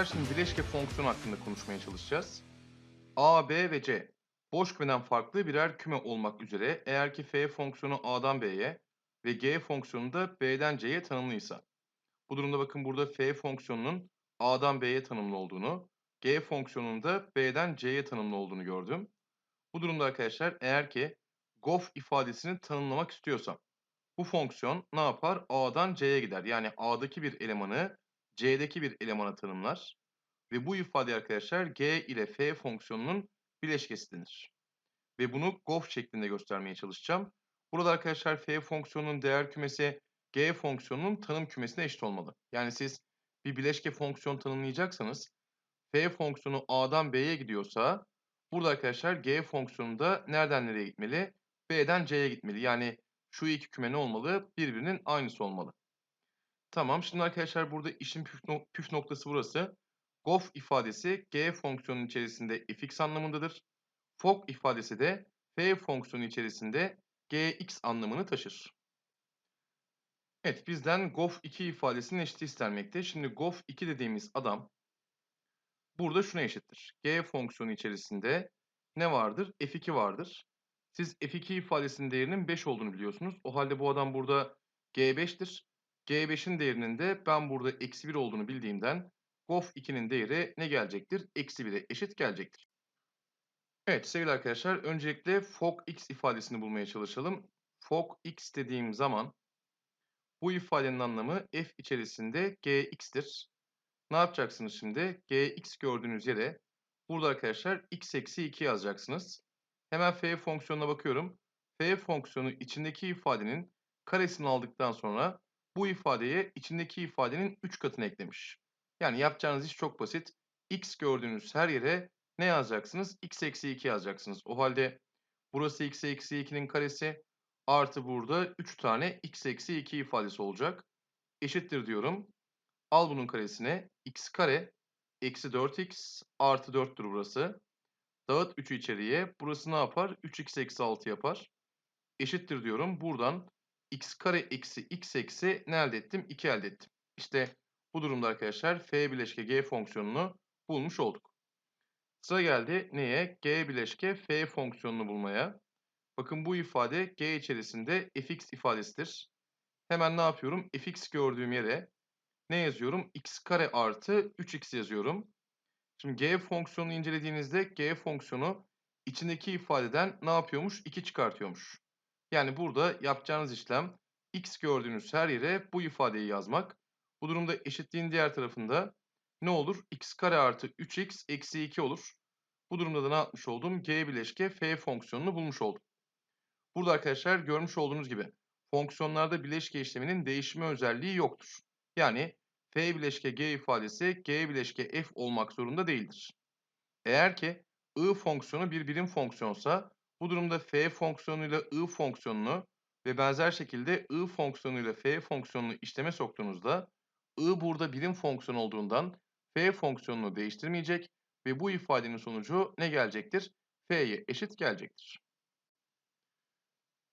arkadaşlar şimdi bileşke fonksiyon hakkında konuşmaya çalışacağız. A, B ve C boş kümeden farklı birer küme olmak üzere eğer ki f fonksiyonu A'dan B'ye ve G fonksiyonu da B'den C'ye tanımlıysa. Bu durumda bakın burada f fonksiyonunun A'dan B'ye tanımlı olduğunu, G fonksiyonunun da B'den C'ye tanımlı olduğunu gördüm. Bu durumda arkadaşlar eğer ki gof ifadesini tanımlamak istiyorsam bu fonksiyon ne yapar? A'dan C'ye gider. Yani A'daki bir elemanı C'deki bir elemana tanımlar. Ve bu ifade arkadaşlar G ile F fonksiyonunun bileşkesi denir. Ve bunu gof şeklinde göstermeye çalışacağım. Burada arkadaşlar F fonksiyonunun değer kümesi G fonksiyonunun tanım kümesine eşit olmalı. Yani siz bir bileşke fonksiyon tanımlayacaksanız F fonksiyonu A'dan B'ye gidiyorsa burada arkadaşlar G fonksiyonu da nereden nereye gitmeli? B'den C'ye gitmeli. Yani şu iki küme ne olmalı? Birbirinin aynısı olmalı. Tamam. Şimdi arkadaşlar burada işin püf, püf noktası burası. Gof ifadesi G fonksiyonun içerisinde fx anlamındadır. Fok ifadesi de f fonksiyonu içerisinde gx anlamını taşır. Evet bizden gof 2 ifadesinin eşiti istenmekte. Şimdi gof 2 dediğimiz adam burada şuna eşittir. G fonksiyonu içerisinde ne vardır? f2 vardır. Siz f2 ifadesinin değerinin 5 olduğunu biliyorsunuz. O halde bu adam burada g5'tir. g5'in değerinin de ben burada eksi 1 olduğunu bildiğimden gof 2'nin değeri ne gelecektir? Eksi 1'e eşit gelecektir. Evet sevgili arkadaşlar öncelikle fok x ifadesini bulmaya çalışalım. Fok x dediğim zaman bu ifadenin anlamı f içerisinde gx'tir. Ne yapacaksınız şimdi? gx gördüğünüz yere burada arkadaşlar x eksi 2 yazacaksınız. Hemen f fonksiyonuna bakıyorum. f fonksiyonu içindeki ifadenin karesini aldıktan sonra bu ifadeye içindeki ifadenin 3 katını eklemiş. Yani yapacağınız iş çok basit. x gördüğünüz her yere ne yazacaksınız? x eksi 2 yazacaksınız. O halde burası x eksi 2'nin karesi artı burada 3 tane x eksi 2 ifadesi olacak. Eşittir diyorum. Al bunun karesine x kare eksi 4x artı 4'tür burası. Dağıt 3'ü içeriye. Burası ne yapar? 3x eksi 6 yapar. Eşittir diyorum. Buradan x kare eksi x eksi ne elde ettim? 2 elde ettim. İşte bu durumda arkadaşlar f bileşke g fonksiyonunu bulmuş olduk. Sıra geldi neye? g bileşke f fonksiyonunu bulmaya. Bakın bu ifade g içerisinde fx ifadesidir. Hemen ne yapıyorum? fx gördüğüm yere ne yazıyorum? x kare artı 3x yazıyorum. Şimdi g fonksiyonunu incelediğinizde g fonksiyonu içindeki ifadeden ne yapıyormuş? 2 çıkartıyormuş. Yani burada yapacağınız işlem x gördüğünüz her yere bu ifadeyi yazmak. Bu durumda eşitliğin diğer tarafında ne olur? x kare artı 3x eksi 2 olur. Bu durumda da ne yapmış oldum? g bileşke f fonksiyonunu bulmuş oldum. Burada arkadaşlar görmüş olduğunuz gibi fonksiyonlarda bileşke işleminin değişme özelliği yoktur. Yani f bileşke g ifadesi g bileşke f olmak zorunda değildir. Eğer ki i fonksiyonu bir birim fonksiyonsa bu durumda f fonksiyonuyla i fonksiyonunu ve benzer şekilde i fonksiyonuyla f fonksiyonunu işleme soktuğunuzda i burada birim fonksiyon olduğundan f fonksiyonunu değiştirmeyecek ve bu ifadenin sonucu ne gelecektir? f'ye eşit gelecektir.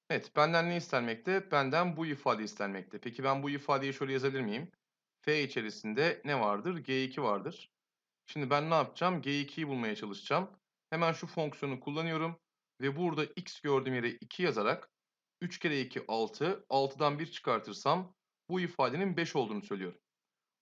Evet, benden ne istenmekte? Benden bu ifade istenmekte. Peki ben bu ifadeyi şöyle yazabilir miyim? f içerisinde ne vardır? g2 vardır. Şimdi ben ne yapacağım? g2'yi bulmaya çalışacağım. Hemen şu fonksiyonu kullanıyorum. Ve burada x gördüğüm yere 2 yazarak 3 kere 2 6. 6'dan 1 çıkartırsam bu ifadenin 5 olduğunu söylüyorum.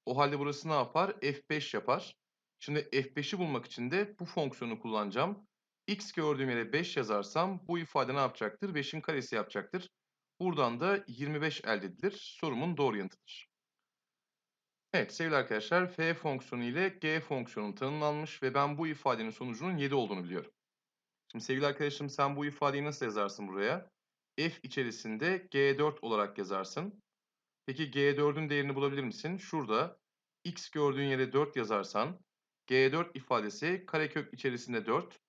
O halde burası ne yapar? f5 yapar. Şimdi f5'i bulmak için de bu fonksiyonu kullanacağım. x gördüğüm yere 5 yazarsam bu ifade ne yapacaktır? 5'in karesi yapacaktır. Buradan da 25 elde edilir. Sorumun doğru yanıtıdır. Evet sevgili arkadaşlar f fonksiyonu ile g fonksiyonu tanımlanmış ve ben bu ifadenin sonucunun 7 olduğunu biliyorum. Şimdi sevgili arkadaşım sen bu ifadeyi nasıl yazarsın buraya? f içerisinde g4 olarak yazarsın. Peki g4'ün değerini bulabilir misin? Şurada x gördüğün yere 4 yazarsan g4 ifadesi karekök içerisinde 4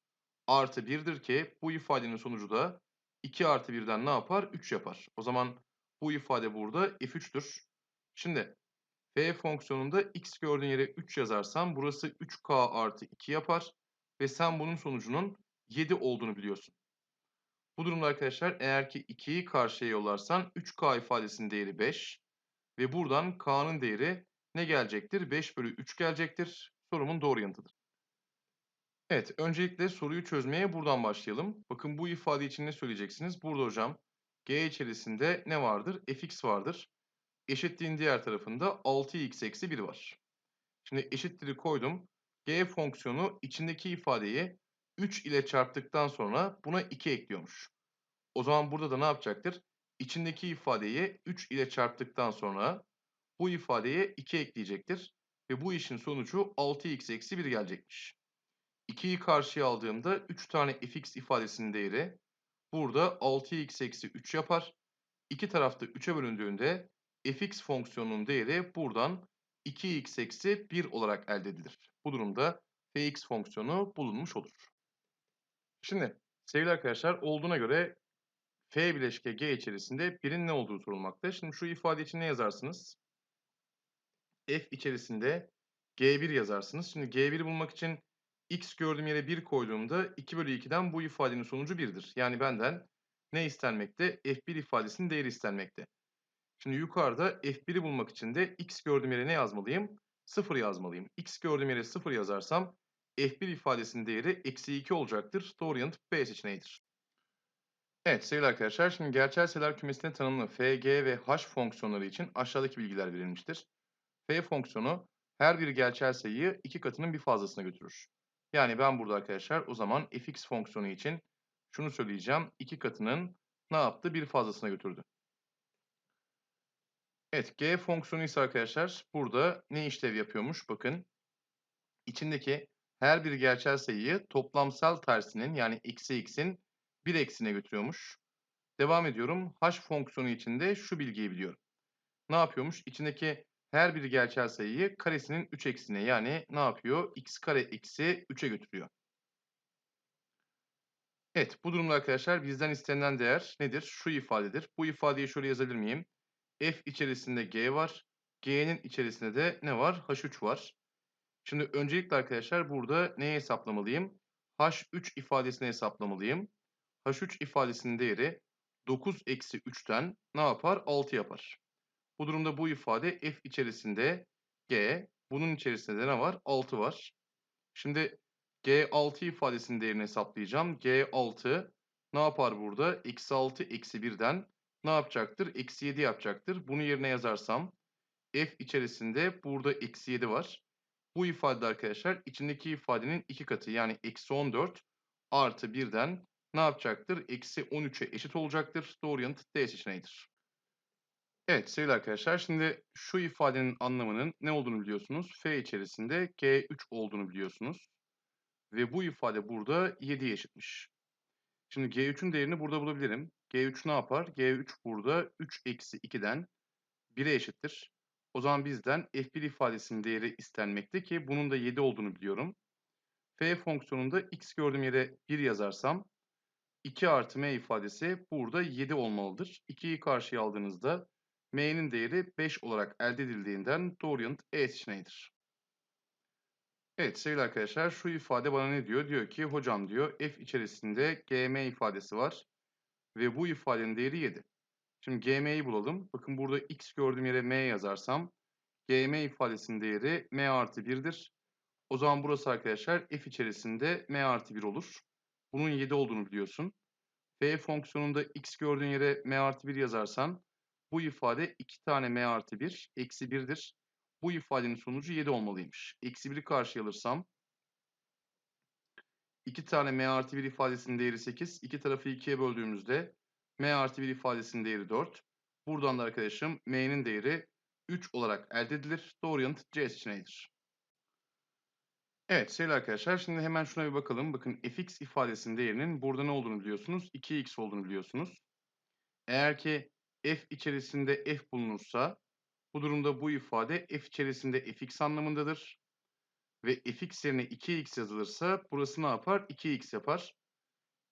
artı 1'dir ki bu ifadenin sonucu da 2 artı 1'den ne yapar? 3 yapar. O zaman bu ifade burada f3'tür. Şimdi f fonksiyonunda x gördüğün yere 3 yazarsam burası 3k artı 2 yapar. Ve sen bunun sonucunun 7 olduğunu biliyorsun. Bu durumda arkadaşlar eğer ki 2'yi karşıya yollarsan 3k ifadesinin değeri 5. Ve buradan k'nın değeri ne gelecektir? 5 bölü 3 gelecektir. sorumun doğru yanıtıdır. Evet, öncelikle soruyu çözmeye buradan başlayalım. Bakın bu ifade için ne söyleyeceksiniz? Burada hocam g içerisinde ne vardır? fx vardır. Eşitliğin diğer tarafında 6x eksi 1 var. Şimdi eşitleri koydum. g fonksiyonu içindeki ifadeyi 3 ile çarptıktan sonra buna 2 ekliyormuş. O zaman burada da ne yapacaktır? İçindeki ifadeyi 3 ile çarptıktan sonra bu ifadeye 2 ekleyecektir. Ve bu işin sonucu 6x eksi 1 gelecekmiş. 2'yi karşıya aldığımda 3 tane fx ifadesinin değeri burada 6x eksi 3 yapar. İki tarafta 3'e bölündüğünde fx fonksiyonunun değeri buradan 2x eksi 1 olarak elde edilir. Bu durumda fx fonksiyonu bulunmuş olur. Şimdi sevgili arkadaşlar olduğuna göre f bileşke g içerisinde birin ne olduğu sorulmakta. Şimdi şu ifade için ne yazarsınız? f içerisinde g1 yazarsınız. Şimdi g1'i bulmak için x gördüğüm yere 1 koyduğumda 2 bölü 2'den bu ifadenin sonucu 1'dir. Yani benden ne istenmekte? f1 ifadesinin değeri istenmekte. Şimdi yukarıda f1'i bulmak için de x gördüğüm yere ne yazmalıyım? 0 yazmalıyım. x gördüğüm yere 0 yazarsam f1 ifadesinin değeri eksi 2 olacaktır. Doğru yanıt B seçeneğidir. Evet sevgili arkadaşlar şimdi gerçel sayılar kümesine tanımlı f, g ve h fonksiyonları için aşağıdaki bilgiler verilmiştir. f fonksiyonu her bir gerçel sayıyı iki katının bir fazlasına götürür. Yani ben burada arkadaşlar o zaman fx fonksiyonu için şunu söyleyeceğim. iki katının ne yaptı? Bir fazlasına götürdü. Evet g fonksiyonu ise arkadaşlar burada ne işlev yapıyormuş? Bakın içindeki her bir gerçel sayıyı toplamsal tersinin yani eksi x'in bir eksine götürüyormuş. Devam ediyorum. H fonksiyonu içinde şu bilgiyi biliyorum. Ne yapıyormuş? İçindeki her bir gerçel sayıyı karesinin 3 eksine yani ne yapıyor? x kare eksi 3'e götürüyor. Evet bu durumda arkadaşlar bizden istenilen değer nedir? Şu ifadedir. Bu ifadeyi şöyle yazabilir miyim? f içerisinde g var. g'nin içerisinde de ne var? h3 var. Şimdi öncelikle arkadaşlar burada neyi hesaplamalıyım? h3 ifadesini hesaplamalıyım. H3 ifadesinin değeri 9 eksi 3'ten ne yapar? 6 yapar. Bu durumda bu ifade f içerisinde g, bunun içerisinde de ne var? 6 var. Şimdi g6 ifadesinin değerini hesaplayacağım. g6 ne yapar burada? Eksi 6 eksi 1'den ne yapacaktır? Eksi 7 yapacaktır. Bunu yerine yazarsam f içerisinde burada eksi 7 var. Bu ifade arkadaşlar içindeki ifadenin iki katı yani eksi 14 artı 1'den ne yapacaktır? Eksi 13'e eşit olacaktır. Doğru yanıt D seçeneğidir. Evet sevgili arkadaşlar şimdi şu ifadenin anlamının ne olduğunu biliyorsunuz. F içerisinde G3 olduğunu biliyorsunuz. Ve bu ifade burada 7'ye eşitmiş. Şimdi G3'ün değerini burada bulabilirim. G3 ne yapar? G3 burada 3 eksi 2'den 1'e eşittir. O zaman bizden f1 ifadesinin değeri istenmekte ki bunun da 7 olduğunu biliyorum. f fonksiyonunda x gördüğüm yere 1 yazarsam 2 artı m ifadesi burada 7 olmalıdır. 2'yi karşıya aldığınızda m'nin değeri 5 olarak elde edildiğinden doğru yanıt E seçeneğidir. Evet sevgili arkadaşlar şu ifade bana ne diyor? Diyor ki hocam diyor f içerisinde gm ifadesi var ve bu ifadenin değeri 7. Şimdi gm'yi bulalım. Bakın burada x gördüğüm yere m yazarsam gm ifadesinin değeri m artı 1'dir. O zaman burası arkadaşlar f içerisinde m artı 1 olur. Bunun 7 olduğunu biliyorsun. f fonksiyonunda x gördüğün yere m artı 1 yazarsan bu ifade 2 tane m artı 1 eksi 1'dir. Bu ifadenin sonucu 7 olmalıymış. Eksi 1'i karşıya alırsam 2 tane m artı 1 ifadesinin değeri 8. İki tarafı 2'ye böldüğümüzde m artı 1 ifadesinin değeri 4. Buradan da arkadaşım m'nin değeri 3 olarak elde edilir. Doğru yanıt C seçeneğidir. Evet sevgili arkadaşlar şimdi hemen şuna bir bakalım. Bakın fx ifadesinin değerinin burada ne olduğunu biliyorsunuz. 2x olduğunu biliyorsunuz. Eğer ki f içerisinde f bulunursa bu durumda bu ifade f içerisinde fx anlamındadır. Ve fx yerine 2x yazılırsa burası ne yapar? 2x yapar.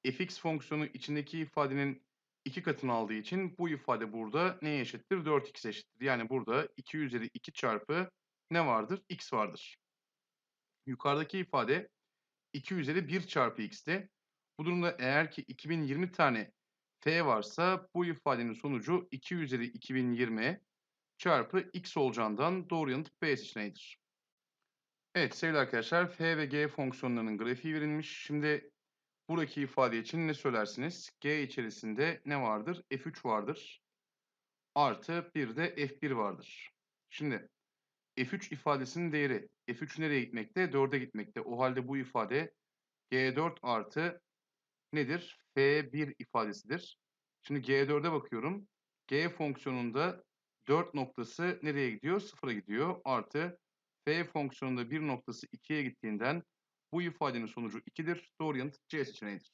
fx fonksiyonu içindeki ifadenin iki katını aldığı için bu ifade burada neye eşittir? 4x eşittir. Yani burada 2 üzeri 2 çarpı ne vardır? x vardır. Yukarıdaki ifade 2 üzeri 1 çarpı x'ti. Bu durumda eğer ki 2020 tane f varsa bu ifadenin sonucu 2 üzeri 2020 çarpı x olacağından doğru yanıt B seçeneğidir. Evet sevgili arkadaşlar f ve g fonksiyonlarının grafiği verilmiş. Şimdi buradaki ifade için ne söylersiniz? G içerisinde ne vardır? F3 vardır. Artı bir de F1 vardır. Şimdi F3 ifadesinin değeri F3 nereye gitmekte? 4'e gitmekte. O halde bu ifade G4 artı nedir? F1 ifadesidir. Şimdi G4'e bakıyorum. G fonksiyonunda 4 noktası nereye gidiyor? 0'a gidiyor. Artı F fonksiyonunda 1 noktası 2'ye gittiğinden bu ifadenin sonucu 2'dir. Doğru yanıt C seçeneğidir.